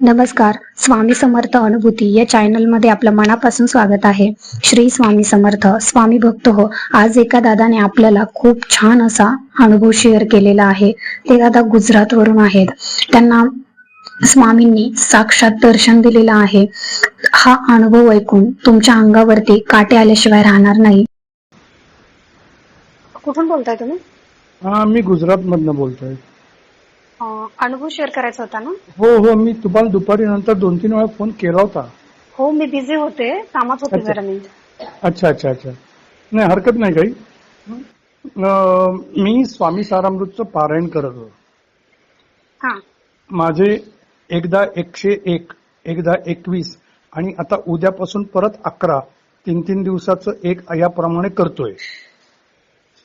नमस्कार स्वामी समर्थ अनुभूती या चॅनलमध्ये आपलं मनापासून स्वागत आहे. श्री स्वामी समर्थ स्वामी भक्त हो आज एका दादाने आपल्याला खूप छान असा अनुभव शेअर केलेला आहे. ते दादा गुजरातवरून आहेत. त्यांना स्वामींनी साक्षात दर्शन दिलेलं आहे. हा अनुभव ऐकून तुमच्या अंगावरती काटे आल्याशिवाय राहणार नाही. कुठून बोलताय तुम्ही? हा मी गुजरात मधनं बोलतोय. अनुभव शेअर करायचा होता ना? हो हो मी तुम्हाला दुपारी नंतर दोन तीन वेळा फोन केला होता. हो मी बिझी होते कामात होते अच्छा. जरा मी अच्छा अच्छा अच्छा. नाही हरकत नाही काही. अं, मी स्वामी सारामृतचं पारायण करत होतो. हा. माझे एकदा एकशे एक एकदा एकवीस आणि आता उद्यापासून परत अकरा तीन तीन दिवसाचं एक याप्रमाणे करतोय.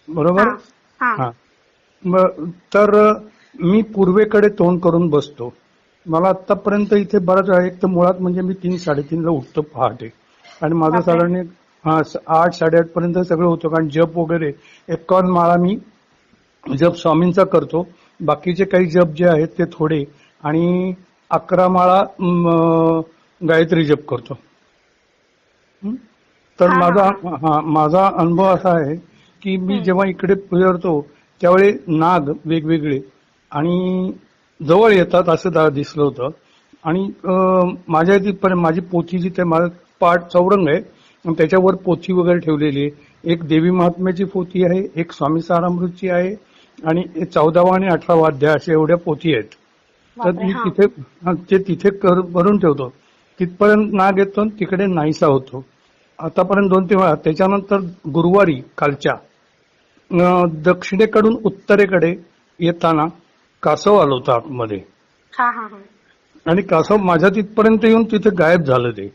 बरोबर? हा. हा. म- तर मी पूर्वेकडे तोंड करून बसतो. मला आतापर्यंत इथे बराच आहे. एक तर मुळात म्हणजे मी तीन साडेतीनला उठतो पहाटे. आणि माझं. साधारण हा, आठ साडेआठ पर्यंत सगळं होतं. कारण जप वगैरे एकावन्न माळा मी जप स्वामींचा करतो. बाकीचे काही जप जे आहेत ते थोडे. आणि अकरा माळा गायत्री जप करतो? तर माझा हा, माझा अनुभव असा आहे की मी. जेव्हा इकडे फिरतो त्यावेळी नाग वेगवेगळे आणि जवळ येतात असं दा- दिसलं होतं. आणि माझ्या तिथपर्यंत माझी पोथी जिथे माझं पाठ चौरंग आहे आणि त्याच्यावर पोथी वगैरे ठेवलेली आहे. एक देवी महात्म्याची पोथी आहे एक स्वामी सारामृतची आहे आणि चौदावा आणि अठरावा अध्याय अशा एवढ्या पोथी आहेत. तर मी. तिथे ते तिथे कर- भरून ठेवतो. तिथपर्यंत नाग येतो तिकडे नाहीसा होतो. आतापर्यंत दोन तीन वेळा. त्याच्यानंतर गुरुवारी कालच्या दक्षिणेकडून उत्तरेकडे येताना कासव आलं होतं आतमध्ये. हा हा हा. आणि कासव माझ्या तिथपर्यंत येऊन तिथे गायब झालं ते.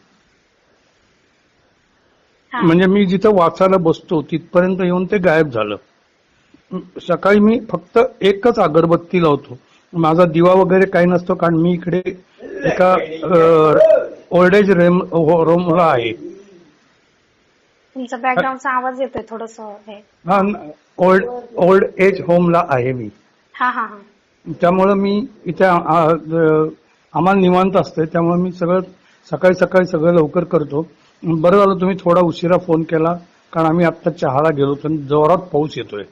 हा. म्हणजे मी जिथं वाचायला बसतो तिथपर्यंत येऊन ते गायब झालं. सकाळी मी फक्त एकच अगरबत्ती लावतो माझा दिवा वगैरे काही नसतो कारण मी इकडे एका ओल्ड एज रूमला आहे. तुमचा बॅकग्राऊंडचा आवाज येतोय थोडस हे. हा ओल्ड ओल्ड एज होमला आहे मी. हा हा हा. त्यामुळं मी इथे आम्हाला निवांत असते त्यामुळे मी सगळं सकाळी सकाळी सगळं लवकर करतो. बरं झालं तुम्ही थोडा उशिरा फोन केला कारण आम्ही आत्ता चहाला गेलो होतो आणि जोरात पाऊस येतोय.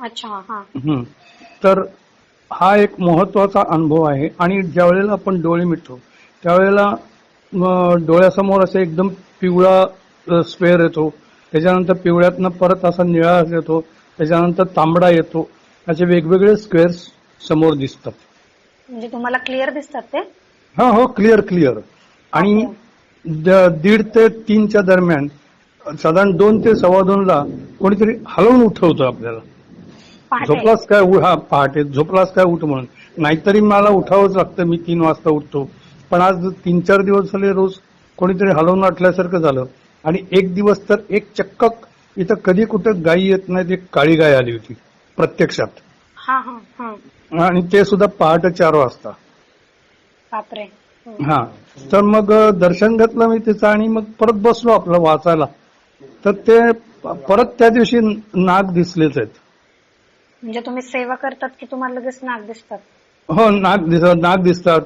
अच्छा. तर हा एक महत्त्वाचा अनुभव आहे. आणि ज्या वेळेला आपण डोळे मिटतो त्यावेळेला डोळ्यासमोर असे एकदम पिवळा स्पेअर येतो. त्याच्यानंतर पिवळ्यातनं परत असा निळा येतो. त्याच्यानंतर तांबडा येतो. असे वेगवेगळे स्क्वेअर्स समोर दिसतात. म्हणजे तुम्हाला क्लिअर दिसतात ते? हा हो क्लिअर क्लिअर आणि दीड ते तीनच्या दरम्यान साधारण दोन ते सव्वा दोनला कोणीतरी हलवून उठवतं आपल्याला. झोपलास काय हा पहाटे. झोपलास काय उठ म्हणून. नाहीतरी मला उठावंच लागतं मी तीन वाजता उठतो. पण आज तीन चार दिवस झाले रोज कोणीतरी हलवून वाटल्यासारखं झालं. आणि एक दिवस तर एक चक्क इथं कधी कुठं गायी येत नाही एक काळी गाय आली होती प्रत्यक्षात. आणि ते सुद्धा पहाटे चार वाजता. बापरे. हं. हा तर मग दर्शन घेतलं मी तिचं आणि मग परत बसलो आपलं वाचायला. तर ते परत त्या दिवशी नाग दिसलेच आहेत. म्हणजे तुम्ही सेवा करतात की तुम्हाला लगेच नाग दिसतात? हो नाग दिसतात नाग दिसतात.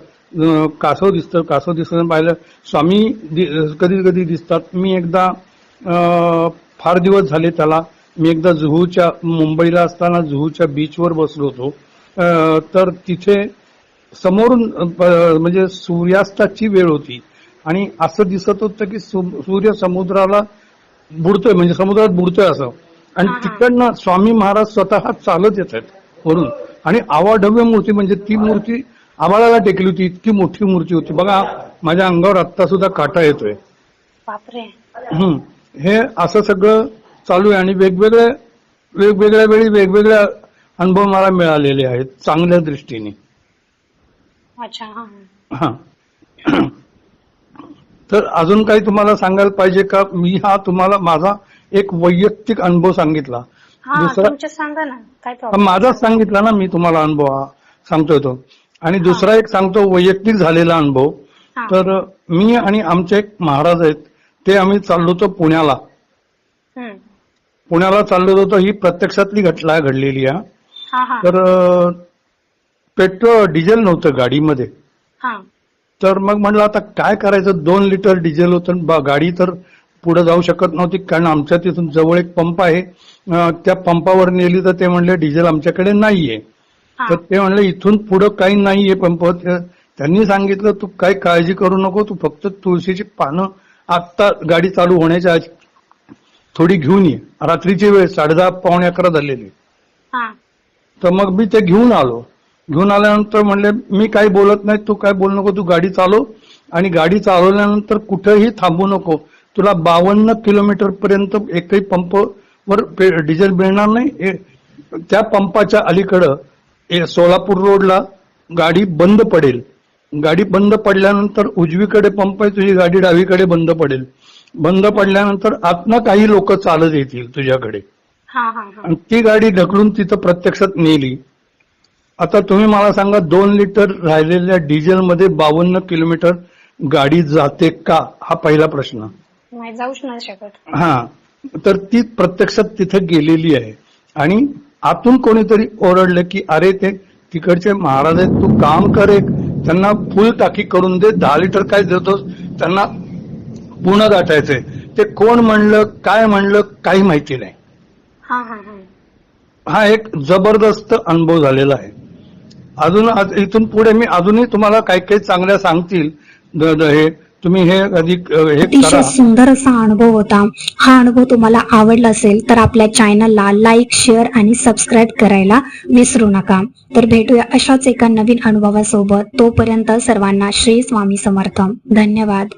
कासव दिसतं. कासव दिसतं पाहिलं स्वामी कधी कधी दिसतात. मी एकदा फार दिवस झाले त्याला मी एकदा जुहूच्या मुंबईला असताना जुहूच्या बीचवर बसलो होतो. तर तिथे समोरून म्हणजे सूर्यास्ताची वेळ होती. आणि असं दिसत होतं की सूर्य समुद्राला बुडतोय म्हणजे समुद्रात बुडतोय असं. आणि. तिकडनं स्वामी महाराज स्वतः चालत येत आहेत वरून. आणि आवाढव्य मूर्ती म्हणजे ती मूर्ती आभाळाला टेकली होती इतकी मोठी मूर्ती होती. बघा माझ्या अंगावर आत्ता सुद्धा काटा येतोय. हे असं सगळं चालू आहे आणि वेगवेगळे वेगवेगळ्या वेळी वेगवेगळे अनुभव मला मिळालेले आहेत चांगल्या दृष्टीने. अच्छा हा तर अजून काही तुम्हाला सांगायला पाहिजे का? मी हा तुम्हाला माझा एक वैयक्तिक अनुभव सांगितला. दुसरा सांगा ना काय माझाच सांगितला ना मी तुम्हाला अनुभव हा सांगतोय तो आणि दुसरा एक सांगतो वैयक्तिक झालेला अनुभव. तर मी आणि आमचे एक महाराज आहेत ते आम्ही चाललो होतो पुण्याला. पुण्याला चाललो होतो ही प्रत्यक्षातली घटना घडलेली आहे. तर पेट्रोल डिझेल नव्हतं गाडीमध्ये. तर मग म्हणलं आता काय करायचं? दोन लिटर डिझेल होतं गाडी तर पुढे जाऊ शकत नव्हती कारण आमच्या तिथून जवळ एक पंप आहे. त्या पंपावर नेली तर ते म्हणले डिझेल आमच्याकडे नाहीये. तर ते म्हणले इथून पुढं काही नाहीये पंप. त्यांनी सांगितलं तू काही काळजी करू नको तू फक्त तुळशीची पानं आत्ता गाडी चालू होण्याच्या थोडी घेऊन ये. रात्रीची वेळ साडेदहा पावणे अकरा झालेली हा. तर मग मी ते घेऊन आलो. घेऊन आल्यानंतर म्हणले मी काही बोलत नाही तू काय बोलू नको तू गाडी चालव. आणि गाडी चालवल्यानंतर कुठेही थांबू नको. तुला बावन्न किलोमीटर पर्यंत एकही पंप वर डिझेल मिळणार नाही. त्या पंपाच्या अलीकडं सोलापूर रोडला गाडी बंद पडेल. गाडी बंद पडल्यानंतर उजवीकडे पंप आहे तुझी गाडी डावीकडे बंद पडेल. बंद पडल्यानंतर आतनं काही लोक चालत येतील तुझ्याकडे. हा, हा, हा. आणि ती गाडी ढकलून तिथं प्रत्यक्षात नेली. आता तुम्ही मला सांगा दोन लिटर राहिलेल्या डिझेलमध्ये बावन्न किलोमीटर गाडी जाते का? हा पहिला प्रश्न. नाही जाऊच नाही शकत. हा. तर ती प्रत्यक्षात तिथे गेलेली आहे. आणि आतून कोणीतरी ओरडलं की अरे ते तिकडचे महाराज आहेत तू काम कर एक. त्यांना फुल टाकी करून दे दहा लिटर काय देतोस? त्यांना पूर्ण गाठायचंय ते कोण म्हणलं काय म्हणलं काही माहिती नाही. हा हा हा. हा एक जबरदस्त अनुभव झालेला आहे. अजून इथून पुढे मी अजूनही तुम्हाला काही काही चांगल्या सांगतील. हे तुम्ही हे अधिक हे अतिशय सुंदर असा अनुभव होता. हा अनुभव तुम्हाला आवडला असेल तर आपल्या चॅनलला लाईक शेअर आणि सबस्क्राईब करायला विसरू नका. तर भेटूया अशाच एका नवीन अनुभवासोबत. तोपर्यंत सर्वांना श्री स्वामी समर्थ. धन्यवाद.